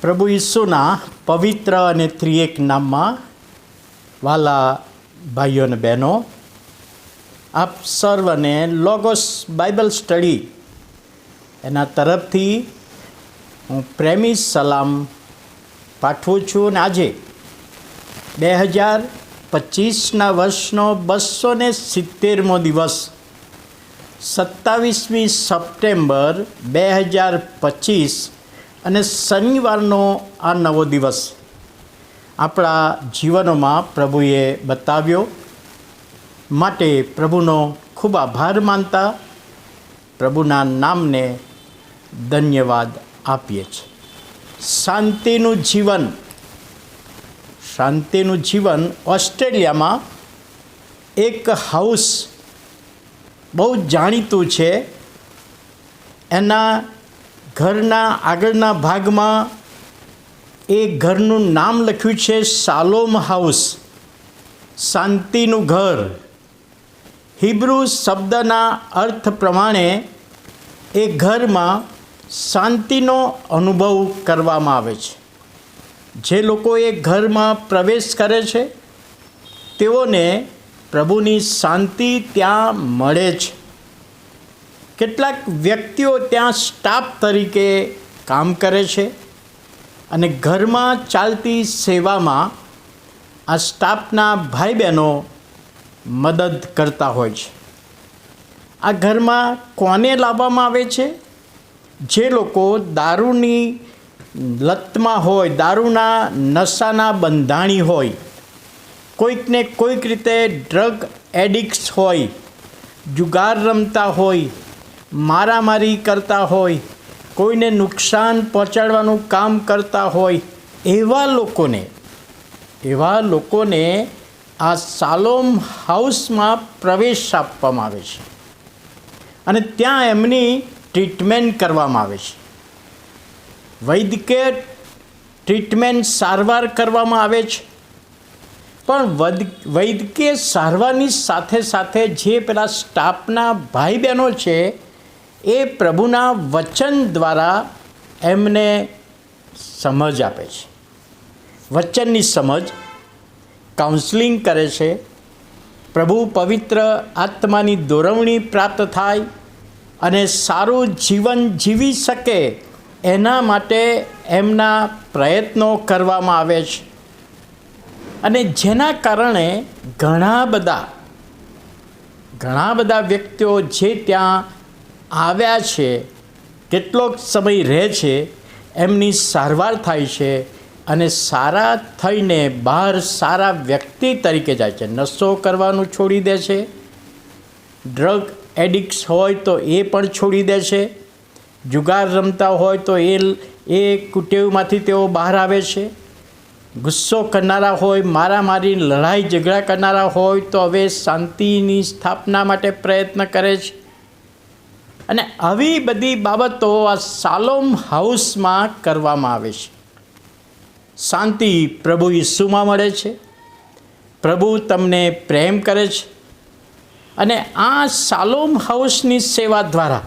પ્રભુ ઈસુના પવિત્ર અને ત્રિએક નામમાં વાલા ભાઈઓ અને બહેનો, આપ સર્વને લોગોસ બાઇબલ સ્ટડી એના તરફથી હું પ્રેમી સલામ પાઠવું છું અને આજે બે હજાર પચીસના વર્ષનો બસો ને સિત્તેરમો દિવસ સત્તાવીસમી સપ્ટેમ્બર બે હજાર પચીસ અને શનિવારનો આ નવો દિવસ આપણા જીવનોમાં પ્રભુએ બતાવ્યો. માટે પ્રભુનો ખૂબ આભાર માનતા પ્રભુના નામને ધન્યવાદ આપીએ છીએ. શાંતિનું જીવન શાંતિનું જીવન ઓસ્ટ્રેલિયામાં એક હાઉસ બહુ જાણીતું છે. એના ઘરના આગળના ભાગમાં એ ઘરનું નામ લખ્યું છે સાલોમ હાઉસ. શાંતિનું ઘર. હિબ્રુ શબ્દના અર્થ પ્રમાણે એ ઘરમાં શાંતિનો અનુભવ કરવામાં આવે છે. જે લોકો એ ઘરમાં પ્રવેશ કરે છે, તેઓને પ્રભુની શાંતિ ત્યાં મળે છે. કેટલાક વ્યક્તિઓ ત્યાં સ્ટાફ તરીકે કામ કરે છે અને ઘરમાં ચાલતી સેવામાં આ સ્ટાફના ભાઈ બહેનો મદદ કરતા હોય છે. આ ઘરમાં કોને લાવવામાં આવે છે? જે લોકો દારૂની લતમાં હોય, દારૂના નશાના બંધાણી હોય, કોઈકને કોઈક રીતે ડ્રગ એડિક્ટ્સ હોય, જુગાર રમતા હોય મારામારી કરતા હોય, કોઈને નુકસાન પહોંચાડવાનું કામ કરતા હોય, એવા લોકોને એવા લોકોને આ સાલોમ હાઉસમાં પ્રવેશ આપવામાં આવે છે. અને ત્યાં એમની ટ્રીટમેન્ટ કરવામાં આવે છે. વૈદ્યકીય ટ્રીટમેન્ટ સારવાર કરવામાં આવે છે. પણ વદ વૈદ્યકીય સારવારની સાથે સાથે જે પેલા સ્ટાફના ભાઈ બહેનો છે એ પ્રભુના વચન દ્વારા એમને સમજ આપે છે. વચનની સમજ કાઉન્સલિંગ કરે છે. પ્રભુ પવિત્ર આત્માની દોરવણી પ્રાપ્ત થાય અને સારું જીવન જીવી શકે એના માટે એમના પ્રયત્નો કરવામાં આવે છે. અને જેના કારણે ઘણા બધા ઘણા બધા વ્યક્તિઓ જે ત્યાં આવ્યા છે, કેટલોક સમય રહે છે, એમની સારવાર થાય છે અને સારા થઈને બહાર સારા વ્યક્તિ તરીકે જાય છે. નશો કરવાનું છોડી દે છે. ડ્રગ એડિક્ટ્સ હોય તો એ પણ છોડી દે છે. જુગાર રમતા હોય તો એ એ કુટેવમાંથી તેઓ બહાર આવે છે. ગુસ્સો કરનારા હોય, મારામારી, લડાઈ, ઝઘડા કરનારા હોય તો હવે શાંતિની સ્થાપના માટે પ્રયત્ન કરે છે. અને આવી બધી બાબતો આ સાલોમ હાઉસમાં કરવામાં આવે છે. શાંતિ પ્રભુ ઈસુમાં મળે છે. પ્રભુ તમને પ્રેમ કરે છે. અને આ સાલોમ હાઉસની સેવા દ્વારા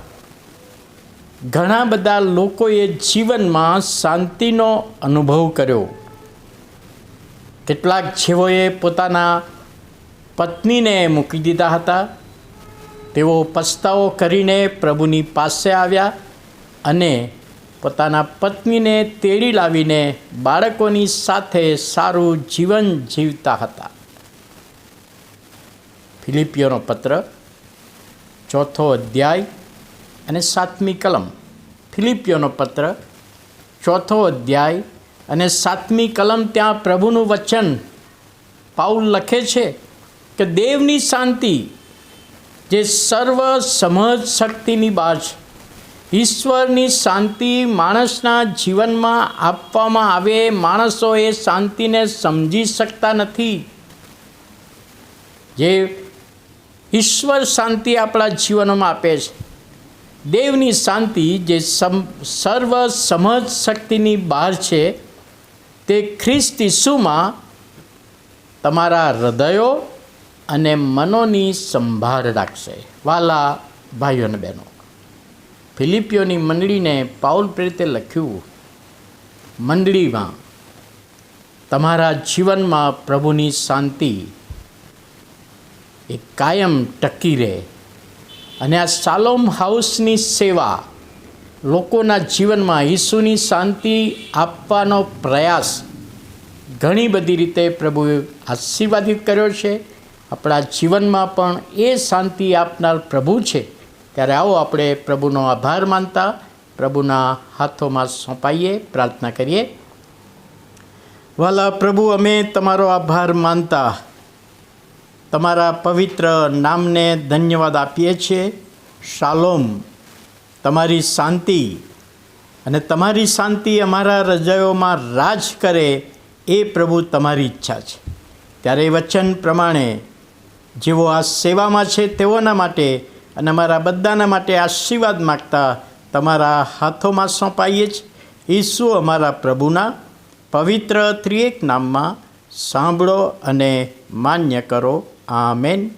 ઘણા બધા લોકોએ જીવનમાં શાંતિનો અનુભવ કર્યો. કેટલાક જેઓએ પોતાના પત્નીને મૂકી દીધા હતા. તેઓ પસ્તાવો કરીને પ્રભુની પાસે આવ્યા અને પોતાના પત્નીને તેડી લાવીને બાળકોની સાથે સારું જીવન જીવતા હતા. ફિલિપિયોનો પત્ર, ચોથો અધ્યાય અને સાતમી કલમ. ફિલિપિયોનો પત્ર, ચોથો અધ્યાય અને સાતમી કલમ ત્યાં પ્રભુનું વચન પાઉલ લખે છે કે દેવની શાંતિ જે સર્વ સમજ શક્તિની બહાર છે. ઈશ્વરની શાંતિ માણસના જીવનમાં આપવામાં આવે, માણસો એ શાંતિને સમજી શકતા નથી. જે ઈશ્વર શાંતિ આપણા જીવનમાં આપે છે. દેવની શાંતિ જે સર્વ સમજ શક્તિની બહાર છે, તે ખ્રિસ્ત ઈસુમાં તમારા હૃદયો અને મનોની સંભાળ રાખશે. વાલા ભાઈઓ અને બહેનો, ફિલિપિયોની મંડળીને પાઉલ પ્રેતે લખ્યું, મંડળીમાં તમારા જીવનમાં પ્રભુની શાંતિ એ કાયમ ટકી રહે અને આ સાલોમ હાઉસની સેવા લોકોના જીવનમાં ઈસુની શાંતિ આપવાનો પ્રયાસ ઘણી બધી રીતે પ્રભુએ આશીર્વાદિત કર્યો છે. આપણા જીવનમાં પણ એ શાંતિ આપનાર પ્રભુ છે. ત્યારે આવો આપણે પ્રભુનો આભાર માનતા, પ્રભુના હાથોમાં સોંપાઈએ, પ્રાર્થના કરીએ. વાલા પ્રભુ, અમે તમારો આભાર માનતા. તમારા પવિત્ર નામને ધન્યવાદ આપીએ છીએ. શાલોમ, તમારી શાંતિ અને તમારી શાંતિ અમારા હૃદયોમાં રાજ કરે એ પ્રભુ તમારી ઈચ્છા છે. ત્યારે વચન પ્રમાણે જેઓ આ સેવામાં છે, તેઓના માટે અને અમારા બધાના માટે આશીર્વાદ માગતા તમારા હાથોમાં સોંપાઈએ જ. ઈસુ અમારા પ્રભુના પવિત્ર ત્રિએક નામમાં સાંભળો અને માન્ય કરો. આમેન.